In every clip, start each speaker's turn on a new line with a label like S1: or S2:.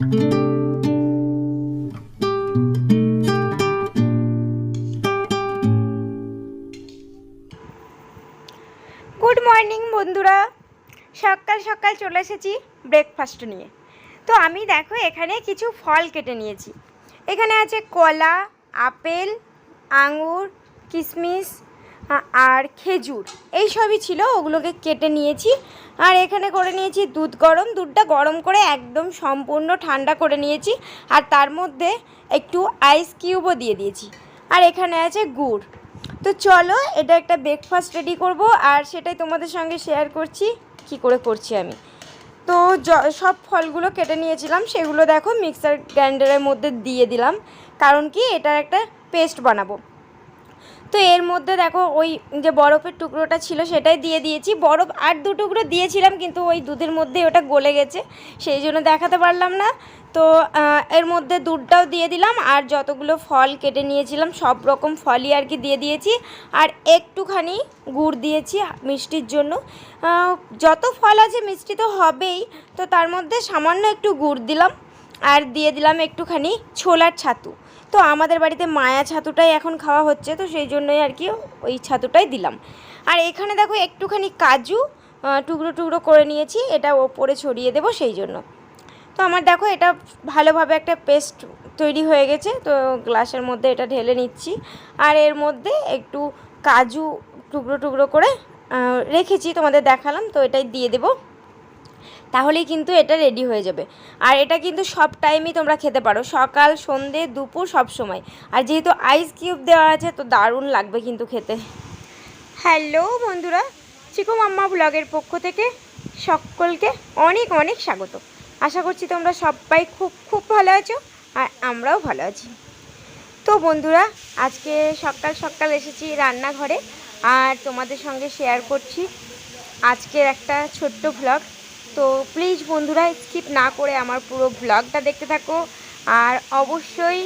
S1: Good morning বন্ধুরা। সকাল সকাল চলে এসেছি ব্রেকফাস্ট নিয়ে। তো আমি দেখো, এখানে কিছু ফল কেটে নিয়েছি। এখানে আছে কলা, আপেল, আঙুর কিশমিশ আর খেজুর। এই সবই ছিল, ওগুলোকে কেটে নিয়েছি। আর এখানে করে নিয়েছি দুধ গরম। দুধটা গরম করে একদম সম্পূর্ণ ঠান্ডা করে নিয়েছি। আর তার মধ্যে একটু আইস কিউবও দিয়ে দিয়েছি। আর এখানে আছে গুড়। তো চলো, এটা একটা ব্রেকফাস্ট রেডি করব। আর সেটাই তোমাদের সঙ্গে শেয়ার করছি, কি করে করছি আমি। তো সব ফলগুলো কেটে নিয়েছিলাম। সেগুলো দেখো মিক্সার গ্রাইন্ডারের মধ্যে দিয়ে দিলাম। কারণ কি, এটার একটা পেস্ট বানাবো। তো এর মধ্যে দেখো ওই যে বরফের টুকরোটা ছিল সেটাই দিয়ে দিয়েছি। বরফ আর দু টুকরো দিয়েছিলাম কিন্তু ওই দুধের মধ্যে ওটা গলে গেছে, সেই জন্য দেখাতে পারলাম না। তো এর মধ্যে দুধটাও দিয়ে দিলাম আর যতগুলো ফল কেটে নিয়েছিলাম সব রকম ফলই আর কি দিয়ে দিয়েছি। আর একটুখানি গুড় দিয়েছি মিষ্টির জন্য। যত ফল আছে মিষ্টি তো হবেই, তো তার মধ্যে সামান্য একটু গুড় দিলাম। আর দিয়ে দিলাম একটুখানি ছোলার ছাতু। তো আমাদের বাড়িতে মায়া ছাতুটাই এখন খাওয়া হচ্ছে, তো সেই জন্যই আর কি ওই ছাতুটাই দিলাম। আর এখানে দেখো একটুখানি কাজু টুকরো টুকরো করে নিয়েছি, এটা ওপরে ছড়িয়ে দেবো সেই জন্য। তো আমার দেখো এটা ভালোভাবে একটা পেস্ট তৈরি হয়ে গেছে, তো গ্লাসের মধ্যে এটা ঢেলে নিচ্ছি। আর এর মধ্যে একটু কাজু টুকরো টুকরো করে রেখেছি, তোমাদের দেখালাম, তো এটাই দিয়ে দেবো। তাহলেই কিন্তু এটা রেডি হয়ে যাবে। আর এটা কিন্তু সব টাইমই তোমরা খেতে পারো, সকাল, সন্ধে, দুপুর সব সময়। আর যেহেতু আইস কিউব দেওয়া আছে, তো দারুণ লাগবে কিন্তু খেতে। হ্যালো বন্ধুরা, চিকু মাম্মা ব্লগের পক্ষ থেকে সকলকে অনেক অনেক স্বাগত। আশা করছি তোমরা সবাই খুব খুব ভালো আছো, আর আমরাও ভালো আছি। তো বন্ধুরা, আজকে সকাল সকাল এসেছি রান্নাঘরে, আর তোমাদের সঙ্গে শেয়ার করছি আজকের একটা ছোট্ট ভ্লগ তো প্লিজ বন্ধুরা স্কিপ না করে আমার পুরো ভ্লগটা দেখতে থাকো। আর অবশ্যই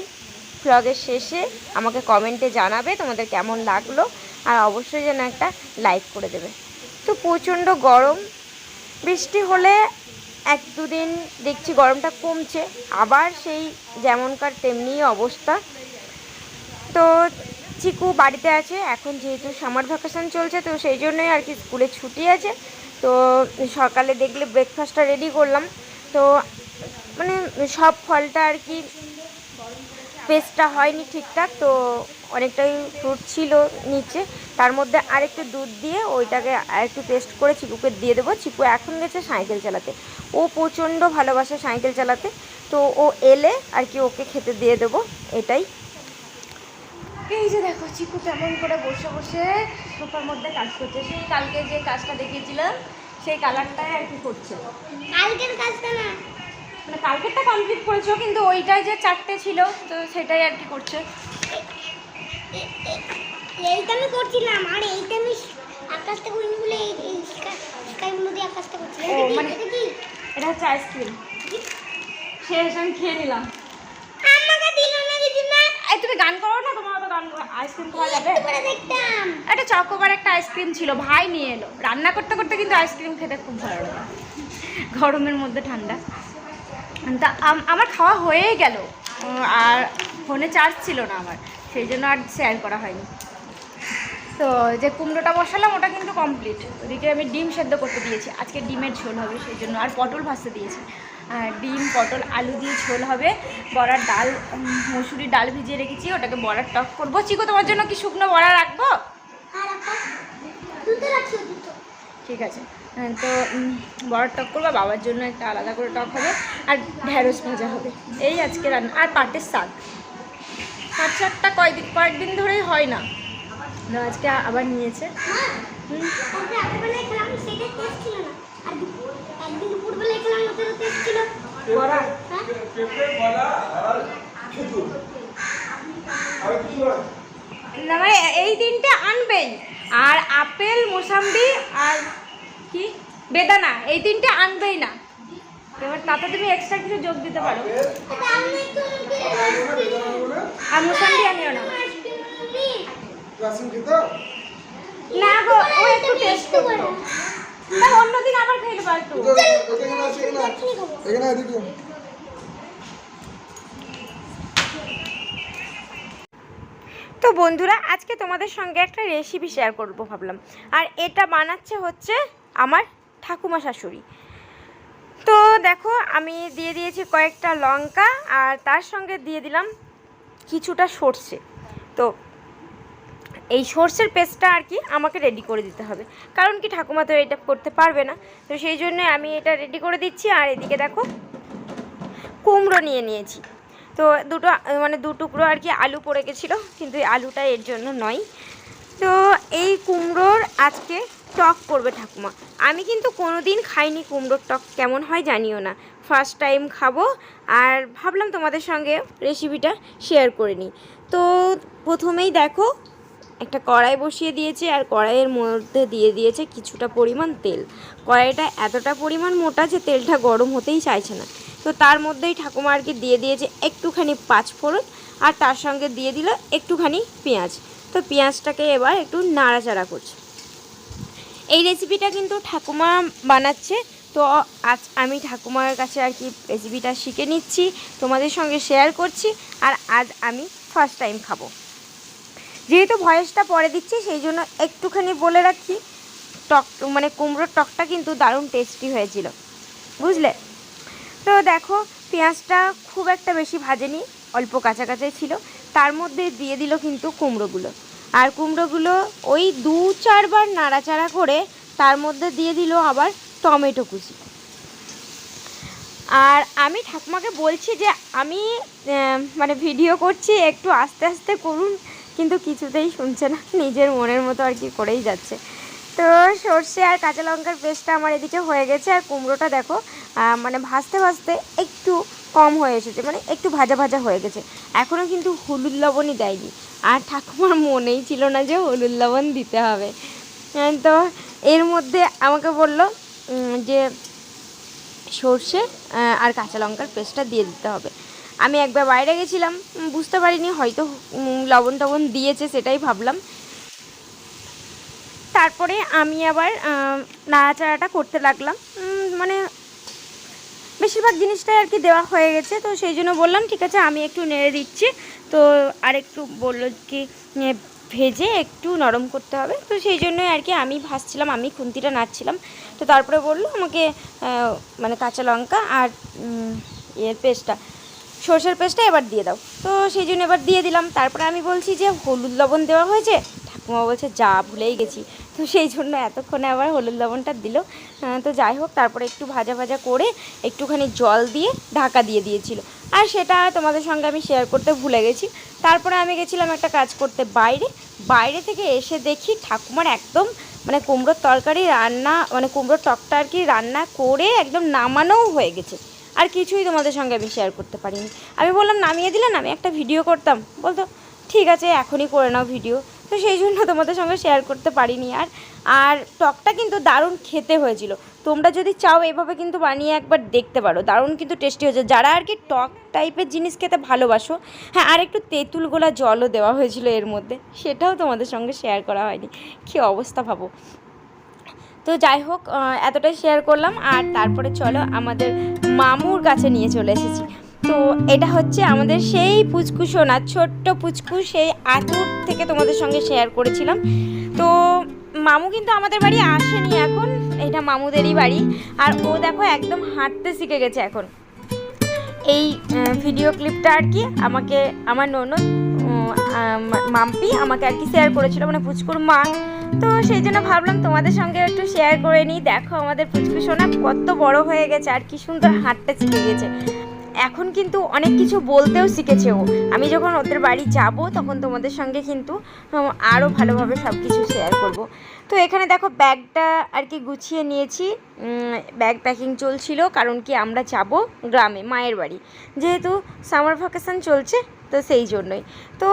S1: ভ্লগের শেষে আমাকে কমেন্টে জানাবে তোমাদের কেমন লাগল। আর অবশ্যই যেন একটা লাইক করে দেবে। তো প্রচণ্ড গরম। বৃষ্টি হলে এক দুদিন দেখছি গরমটা কমছে। আবার সেই যেমনকার তেমনি অবস্থা। তো চিকু বাড়িতে আছে। এখন যেহেতু সামার ভ্যাকেশন চলছে, তো সেই জন্যই আর কি স্কুলে ছুটি আছে। তো সকালে দেখলে ব্রেকফাস্টটা রেডি করলাম। তো মানে সব ফলটা আর কি পেস্টটা হয়নি ঠিকঠাক, তো অনেকটাই ফ্রুট ছিল নিচে। তার মধ্যে আরেকটু দুধ দিয়ে ওইটাকে আরেকটু পেস্ট করে চিকুকে দিয়ে দেবো। চিকু এখন গেছে সাইকেল চালাতে। ও প্রচণ্ড ভালোবাসে সাইকেল চালাতে। তো ও এলে আর কি ওকে খেতে দিয়ে দেবো। এটাই। এই যে দেখো চিকু কেমন করে বসে বসে সোফার মধ্যে কাজ করছে। সেই কালকে যে কাজটা দেখিয়েছিলাম সেই কালারটাই আর কি করছে।
S2: কালকের কাজটা না।
S1: মানে কালকেরটা কমপ্লিট করেছ কিন্তু ওইটাই যে চারটে ছিল তো সেটাই আর কি করছে।
S2: এইটা আমি করছিলাম আর এইটা আমি আকাশটা করিনি বলে এই এই স্কাই স্কাইগুলো দিয়ে আকাশটা করছিলাম
S1: ও, মানে-
S2: এটা কি
S1: এটা হচ্ছে আইসক্রিম শেষ আমি খেয়ে নিলাম
S2: আমাকে দিল না দিদি না
S1: এই তুমি গান করো না তোমার আইসক্রিম খাওয়া যাবে?
S2: একটু
S1: চকোবার একটা আইসক্রিম ছিল ভাই নিয়ে এলো। রান্না করতে করতে কিন্তু আইসক্রিম খেতে খুব ভালো লাগে। গরমের মধ্যে ঠান্ডা। তা আমার খাওয়া হয়েই গেল। আর ফোনে চার্জ ছিল না আমার। সেই জন্য আর শেয়ার করা হয়নি। তো যে কুমড়োটা বসালাম ওটা কিন্তু কমপ্লিট ওদিকে আমি ডিম সেদ্ধ করতে দিয়েছি। আজকে ডিমের ঝোল হবে সেই জন্য। আর পটল ভাজতে দিয়েছি। ডিম পটল আলু দিয়ে ঝোল হবে। বড়ার ডাল উম, মসুরি ডাল ভিজিয়ে রেখেছি ওটাকে বড়ার টক করব। চিকো তোমার জন্য কি শুকনো বড়া রাখব?
S2: দুটো।
S1: ঠিক আছে। হ্যাঁ, তো বড়ার টক করব বাবার জন্য একটা আলাদা করে টক হবে আর ঢ্যাঁড়স ভাজা হবে। এই আজকে রান্না আর পাটের শাক। পাট শাকটা কয়েকদিন কয়েকদিন ধরেই হয় না। আজকে আবার নিয়েছে। ওটা তুমি এক্সট্রা কিছু যোগ দিতে পারো।
S2: আমি
S1: মুসাম্বি আনিও না। না গো ও একটু টেস্ট করো না অন্যদিন আবার খেয়ে নেব একটু।
S3: এখানে এদিকে
S1: তো বন্ধুরা আজকে তোমাদের সঙ্গে একটা রেসিপি শেয়ার করব ভাবলাম। আর এটা বানাচ্ছে হচ্ছে আমার ঠাকুমা শাশুড়ি। তো দেখো, আমি দিয়ে দিয়েছি কয়েকটা লঙ্কা আর তার সঙ্গে দিয়ে দিলাম কিছুটা সর্ষে। তো এই সর্ষের পেস্টটা আর কি আমাকে রেডি করে দিতে হবে। কারণ কি ঠাকুমা তো এটা করতে পারবে না। তো সেই জন্য আমি এটা রেডি করে দিচ্ছি আর এদিকে দেখো, কুমড়ো নিয়ে নিয়েছি। তো দুটো মানে দু টুকরো আর কি আলু পড়ে গেছিল, কিন্তু এই আলুটা এর জন্য নয়। তো এই কুমড়োর আজকে টক করবে ঠাকুমা। আমি কিন্তু কোনো দিন খাইনি কুমড়োর টক, কেমন হয় জানিও না। ফার্স্ট টাইম খাব, আর ভাবলাম তোমাদের সঙ্গে রেসিপিটা শেয়ার করে নিই। তো প্রথমেই দেখো, একটা কড়াই বসিয়ে দিয়েছে, আর কড়াইয়ের মধ্যে দিয়ে দিয়েছে কিছুটা পরিমাণ তেল। কড়াইটা এতটা পরিমাণ মোটা যে তেলটা গরম হতেই চাইছে না। তো তার মধ্যেই ঠাকুমা আর কি দিয়ে দিয়েছে একটুখানি পাঁচফোড়ন, আর তার সঙ্গে দিয়ে দিল একটুখানি পেঁয়াজ। তো পেঁয়াজটাকে এবার একটু নাড়াচাড়া করছে। এই রেসিপিটা কিন্তু ঠাকুমা বানাচ্ছে। তো আজ আমি ঠাকুমার কাছে আর কি রেসিপিটা শিখে নিচ্ছি, তোমাদের সঙ্গে শেয়ার করছি আর আজ আমি ফার্স্ট টাইম খাব। যেহেতু ভয়েসটা পরে দিচ্ছি, সেই জন্য একটুখানি বলে রাখি, টক মানে কুমড়োর টকটা কিন্তু দারুণ টেস্টি হয়েছিল। বুঝলে? তো দেখো, পেঁয়াজটা খুব একটা বেশি ভাজেনি, অল্প কাঁচাই ছিল। তার মধ্যে দিয়ে দিল কিন্তু কুমড়োগুলো। আর কুমড়োগুলো ওই দু চারবার নাড়াচাড়া করে তার মধ্যে দিয়ে দিল আবার টমেটো কুচি। আর আমি ঠাকুমাকে বলছি যে আমি মানে ভিডিও করছি, একটু আস্তে আস্তে করুন, কিন্তু কিছুতেই শুনছে না, নিজের মনের মতো আর কি করেই যাচ্ছে। তো সর্ষে আর কাঁচা লঙ্কার পেস্টটা আমার এদিকে হয়ে গেছে, আর কুমড়োটা দেখো মানে ভাজতে ভাজতে একটু কম হয়ে এসেছে মানে একটু ভাজা ভাজা হয়ে গেছে। এখনও কিন্তু হলুদ লবণই দেয়নি। আর ঠাকুমার মনেই ছিল না যে হলুদ লবণ দিতে হবে। তো এর মধ্যে আমাকে বলল যে সর্ষে আর কাঁচা লঙ্কার পেস্টটা দিয়ে দিতে হবে। আমি একবার বাইরে গেছিলাম বুঝতে পারিনি, হয়তো লবণ টবণ দিয়েছে সেটাই ভাবলাম। তারপরে আমি আবার নাড়াচাড়াটা করতে লাগলাম। মানে বেশিরভাগ জিনিসটাই আর কি দেওয়া হয়ে গেছে। তো সেই জন্য বললাম, ঠিক আছে, আমি একটু নেড়ে দিচ্ছি। তো আর একটু বলল কি ভেজে একটু নরম করতে হবে। তো সেই জন্যই আর কি আমি ভাজছিলাম, আমি খুন্তিটা নাড়ছিলাম। তো তারপরে বলল, আমাকে মানে কাঁচা লঙ্কা আর এর পেস্টটা, সর্ষের পেস্টটা এবার দিয়ে দাও। তো সেই জন্য এবার দিয়ে দিলাম। তারপরে আমি বলছি যে, হলুদ লবণ দেওয়া হয়েছে? ঠাকুমা বলছে, যা, ভুলেই গেছি। তো সেই জন্য এতক্ষণে আবার হলুদ লবণটা দিল। তো যাই হোক, তারপরে একটু ভাজা ভাজা করে একটুখানি জল দিয়ে ঢাকা দিয়ে দিয়েছিল। আর সেটা তোমাদের সঙ্গে আমি শেয়ার করতে ভুলে গেছি। তারপরে আমি গেছিলাম একটা কাজ করতে বাইরে। বাইরে থেকে এসে দেখি ঠাকুমার একদম মানে কুমড়োর তরকারি রান্না মানে কুমড়োর টকটা আর কি রান্না করে একদম নামানোও হয়ে গেছে। আর কিছুই তোমাদের সঙ্গে আমি শেয়ার করতে পারিনি। আমি বললাম, নামিয়ে দিলেন আমি একটা ভিডিও করতাম। বলতো, ঠিক আছে, এখনই করে নাও ভিডিও তো সেই জন্য তোমাদের সঙ্গে শেয়ার করতে পারিনি আর। আর টকটা কিন্তু দারুণ খেতে হয়েছিল। তোমরা যদি চাও এভাবে কিন্তু বানিয়ে একবার দেখতে পারো। দারুণ কিন্তু টেস্টি হয়েছে। যারা আর কি টক টাইপের জিনিস খেতে ভালোবাসো হ্যাঁ আর একটু তেঁতুল গোলা জলও দেওয়া হয়েছিল এর মধ্যে, সেটাও তোমাদের সঙ্গে শেয়ার করা হয়নি। কী অবস্থা ভাবো। তো যাই হোক এতটাই শেয়ার করলাম। আর তারপরে চলো আমাদের মামুর কাছে নিয়ে চলে এসেছি। তো এটা হচ্ছে আমাদের সেই পুচকু সোনা ছোট্ট পুচকু সেই আতুর থেকে তোমাদের সঙ্গে শেয়ার করেছিলাম। তো মামু কিন্তু আমাদের বাড়ি আসেনি এখন, এটা মামুদেরই বাড়ি। আর ও দেখো একদম হাঁটতে শিখে গেছে এখন। এই ভিডিও ক্লিপটা আর কি আমাকে, আমার ননদ মাম্পি আমাকে আর কি শেয়ার করেছিল মানে পুচকুর মা। তো সেই জন্য ভাবলাম তোমাদের সঙ্গে একটু শেয়ার করে নিই। দেখো আমাদের পুচকু সোনা কত বড় হয়ে গেছে, আর কি সুন্দর হাঁটতে শিখে গেছে। এখন কিন্তু অনেক কিছু বলতেও শিখেছে ও। আমি যখন ওদের বাড়ি যাব, তখন তোমাদের সঙ্গে কিন্তু আরও ভালোভাবে সব কিছু শেয়ার করব। তো এখানে দেখো ব্যাগটা আর কি গুছিয়ে নিয়েছি। ব্যাগ প্যাকিং চলছিল, কারণ কি আমরা যাব গ্রামে, মায়ের বাড়ি। যেহেতু সামার ভ্যাকেশন চলছে, তো সেই জন্যই। তো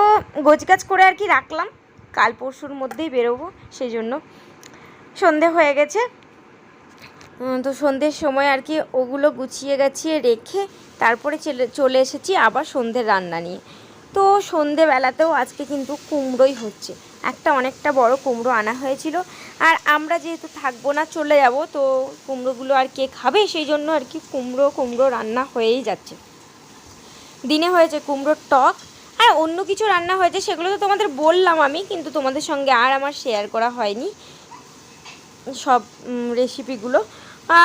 S1: গোছগাছ করে আর কি রাখলাম। কাল পরশুর মধ্যেই বেরোবো, সেই জন্য। সন্ধে হয়ে গেছে। তো সন্ধ্যের সময় আর কি ওগুলো গুছিয়ে গাছিয়ে রেখে তারপরে চলে এসেছি আবার সন্ধ্যের রান্না নিয়ে। তো সন্ধেবেলাতেও আজকে কিন্তু কুমড়োই হচ্ছে। একটা অনেকটা বড় কুমড়ো আনা হয়েছিল। আর আমরা যেহেতু থাকব না, চলে যাব, তো কুমড়োগুলো আর কে খাবে? সেই জন্য আর কি কুমড়ো কুমড়ো রান্না হয়েই যাচ্ছে। দিনে হয়েছে কুমড়োর টক। আর অন্য কিছু রান্না হয়েছে, সেগুলো তো তোমাদের বললাম আমি, কিন্তু তোমাদের সঙ্গে আর আমার শেয়ার করা হয়নি। সব রেসিপিগুলো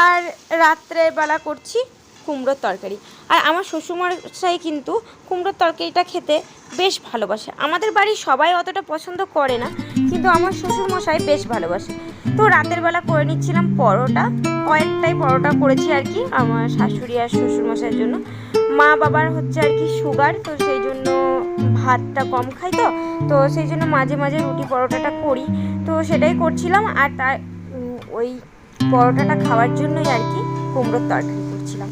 S1: আর রাত্রের বেলা করছি কুমড়োর তরকারি। আর আমার শ্বশুরমশাই কিন্তু কুমড়োর তরকারিটা খেতে বেশ ভালোবাসে। আমাদের বাড়ির সবাই অতটা পছন্দ করে না, কিন্তু আমার শ্বশুরমশাই বেশ ভালোবাসে। তো রাতের বেলা করে নিচ্ছিলাম পরোটা। কয়েকটাই পরোটা করেছি আর কি আমার শাশুড়ি আর শ্বশুরমশাইয়ের জন্য। মা বাবার হচ্ছে আর কি সুগার তো সেই জন্য ভাতটা কম খাই তো। তো সেই জন্য মাঝে মাঝে রুটি পরোটাটা করি। তো সেটাই করছিলাম আর তার ওই পরোটাটা খাওয়ার জন্যই আর কি কুমড়োর তরকারি করছিলাম।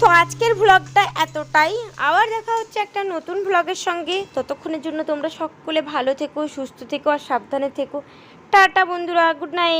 S1: তো আজকের ভ্লগটা এতটাই। আবার দেখা হচ্ছে একটা নতুন ভ্লগের সঙ্গে। ততক্ষণের জন্য তোমরা সকলে ভালো থেকো, সুস্থ থেকো আর সাবধানে থেকো। টাটা বন্ধুরা গুড নাইট